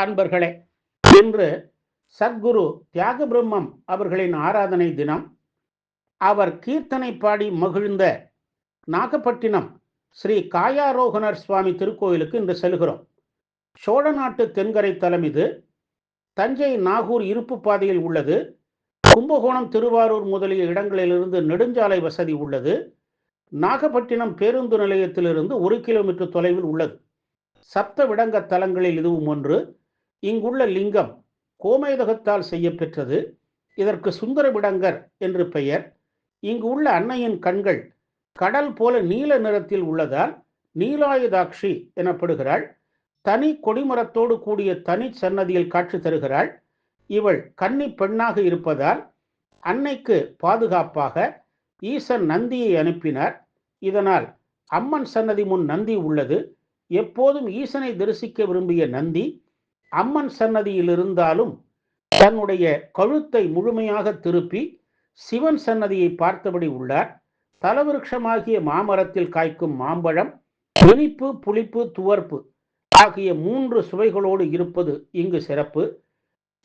அன்பர்களே இன்று சத்குரு தியாக பிரம்மம் அவர்களின் ஆராதனை தினம். அவர் கீர்த்தனை பாடி மகிழ்ந்த நாகப்பட்டினம் ஸ்ரீ காயாரோகணர் சுவாமி திருக்கோயிலுக்கு இன்று செல்கிறோம். சோழ நாட்டு தென்கரை தலம் இது. தஞ்சை நாகூர் இருப்பு பாதையில் உள்ளது. கும்பகோணம் திருவாரூர் முதலிய இடங்களிலிருந்து நெடுஞ்சாலை வசதி உள்ளது. நாகப்பட்டினம் பேருந்து நிலையத்திலிருந்து ஒரு கிலோமீட்டர் தொலைவில் உள்ளது. சப்த விடங்க தலங்களில் இதுவும் ஒன்று. இங்குள்ள லிங்கம் கோமேதகத்தால் செய்யப்பெற்றது. இதற்கு சுந்தரவிடங்கர் என்று பெயர். இங்கு உள்ள அன்னையின் கண்கள் கடல் போல நீல நிறத்தில் உள்ளதால் நீலாயுதாட்சி எனப்படுகிறாள். தனி கொடிமரத்தோடு கூடிய தனி சன்னதியில் காட்சி தருகிறாள். இவள் கன்னி பெண்ணாக இருப்பதால் அன்னைக்கு பாதுகாப்பாக ஈசன் நந்தியை அனுப்பினார். இதனால் அம்மன் சன்னதி முன் நந்தி உள்ளது. எப்போதும் ஈசனை தரிசிக்க விரும்பிய நந்தி அம்மன் சன்னதியில் இருந்தாலும் தன்னுடைய கழுத்தை முழுமையாக திருப்பி சிவன் சன்னதியை பார்த்தபடி உள்ளார். தலவிருஷமாகிய மாமரத்தில் காய்க்கும் மாம்பழம் இனிப்பு புளிப்பு துவர்ப்பு ஆகிய மூன்று சுவைகளோடு இருப்பது இங்கு சிறப்பு.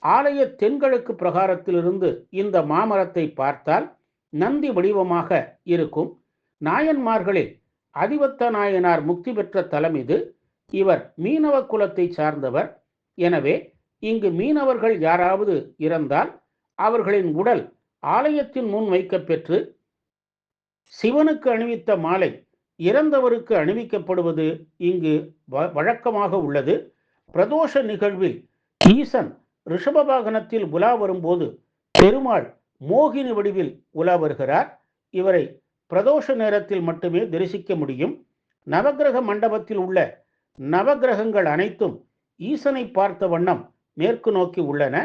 ஆலய தென்கிழக்கு பிரகாரத்திலிருந்து இந்த மாமரத்தை பார்த்தால் நந்தி வடிவமாக இருக்கும். நாயன்மார்களில் அதிபத்த நாயனார் முக்தி பெற்ற தலம் இது. இவர் மீனவ குலத்தை சார்ந்தவர். எனவே இங்கு மீனவர்கள் யாராவது இறந்தால் அவர்களின் உடல் ஆலயத்தின் முன் வைக்கப்பெற்று சிவனுக்கு அணிவித்த மாலை இறந்தவருக்கு அணிவிக்கப்படுவது இங்கு வழக்கமாக உள்ளது. பிரதோஷ நிகழ்வில் ஈசன் ரிஷபவாகனத்தில் உலா வரும்போது பெருமாள் மோகினி வடிவில் உலா வருகிறார். இவரை பிரதோஷ நேரத்தில் மட்டுமே தரிசிக்க முடியும். நவகிரக மண்டபத்தில் உள்ள நவகிரகங்கள் அனைத்தும் ஈசனை பார்த்த வண்ணம் மேற்கு நோக்கி உள்ளன.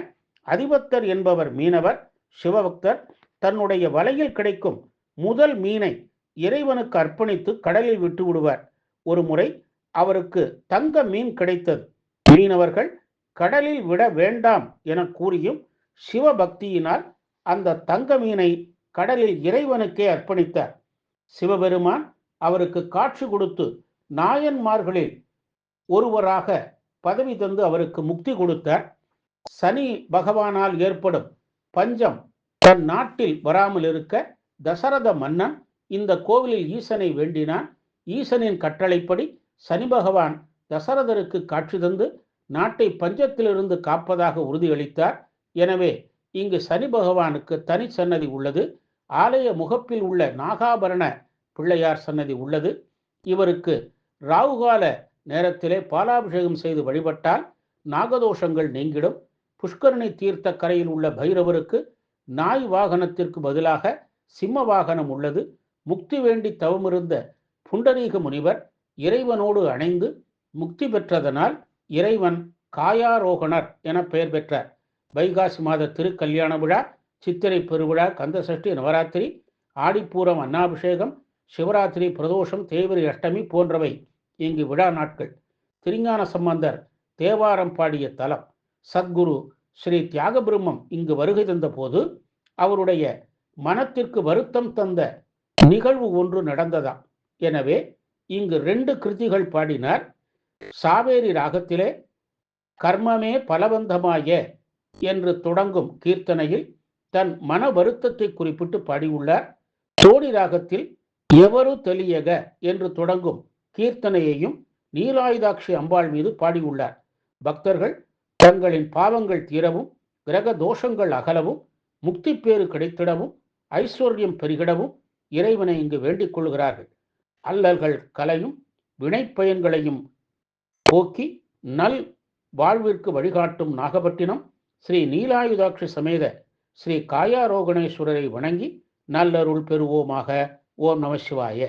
அதிபத்தர் என்பவர் மீனவர் சிவபக்தர். தன்னுடைய வலையில் கிடைக்கும் முதல் மீனை இறைவனுக்கு அர்ப்பணித்து கடலில் விட்டு விடுவார். ஒரு முறை அவருக்கு தங்க மீன் கிடைத்தது. மீனவர்கள் கடலில் விட வேண்டாம் என கூறியும் சிவபக்தியினால் அந்த தங்க மீனை கடலில் இறைவனுக்கே அர்ப்பணித்தார். சிவபெருமான் அவருக்கு காட்சி கொடுத்து நாயன்மார்களில் ஒருவராக பதவி தந்து அவருக்கு முக்தி கொடுத்தார் சனி பகவானால் ஏற்படும் பஞ்சம் தன் நாட்டில் வராமல் இருக்க தசரத மன்னன் இந்த கோவிலில் ஈசனை வேண்டினான். ஈசனின் கட்டளைப்படி சனி பகவான் தசரதருக்கு காட்சி தந்து நாட்டை பஞ்சத்திலிருந்து காப்பதாக உறுதியளித்தார். எனவே இங்கு சனி பகவானுக்கு தனி சன்னதி உள்ளது. ஆலய முகப்பில் உள்ள நாகாபரண பிள்ளையார் சன்னதி உள்ளது. இவருக்கு ராகுகால நேரத்திலே பாலாபிஷேகம் செய்து வழிபட்டால் நாகதோஷங்கள் நீங்கிடும். புஷ்கரணி தீர்த்த கரையில் உள்ள பைரவருக்கு நாய் வாகனத்திற்கு பதிலாக சிம்ம வாகனம் உள்ளது. முக்தி வேண்டி தவமிருந்த புண்டரீக முனிவர் இறைவனோடு அணைந்து முக்தி பெற்றதனால் இறைவன் காயாரோகணர் என பெயர் பெற்றார். வைகாசி மாத திருக்கல்யாண விழா சித்திரை பெருவிழா கந்தசஷ்டி நவராத்திரி ஆடிப்பூரம் அன்னாபிஷேகம் சிவராத்திரி பிரதோஷம் தேவரி அஷ்டமி போன்றவை. இங்கு விழா நாட்கள். திருஞான சம்பந்தர் தேவாரம் பாடிய தலம். சத்குரு ஸ்ரீ தியாகபிரம்மம் இங்கு வருகை தந்தபோது அவருடைய மனத்திற்கு வருத்தம் தந்த நிகழ்வு ஒன்று நடந்ததாம் எனவே இங்கு ரெண்டு கிருதிகள் பாடினார். சாவேரி ராகத்திலே கர்மமே பலவந்தமாய என்று தொடங்கும் கீர்த்தனையில் தன் மன வருத்தத்தை குறிப்பிட்டு பாடியுள்ளார். தோடி ராகத்தில் எவரு தெளியக என்று தொடங்கும் கீர்த்தனையையும் நீலாயுதாட்சி அம்பாள் மீது பாடியுள்ளார். பக்தர்கள் தங்களின் பாவங்கள் தீரவும் கிரக தோஷங்கள் அகலவும் முக்தி பேறு கிடைத்திடவும் ஐஸ்வர்யம் பெருகிடவும் இறைவனை இங்கு வேண்டிக் கொள்கிறார்கள். அல்லல்கள் கலையும் வினைப்பயன்களையும் போக்கி நல் வாழ்விற்கு வழிகாட்டும் நாகப்பட்டினம் ஸ்ரீ நீலாயுதாட்சி சமேத ஸ்ரீ காயாரோகணேஸ்வரரை வணங்கி நல்லருள் பெறுவோமாக. ஓம் நம சிவாய.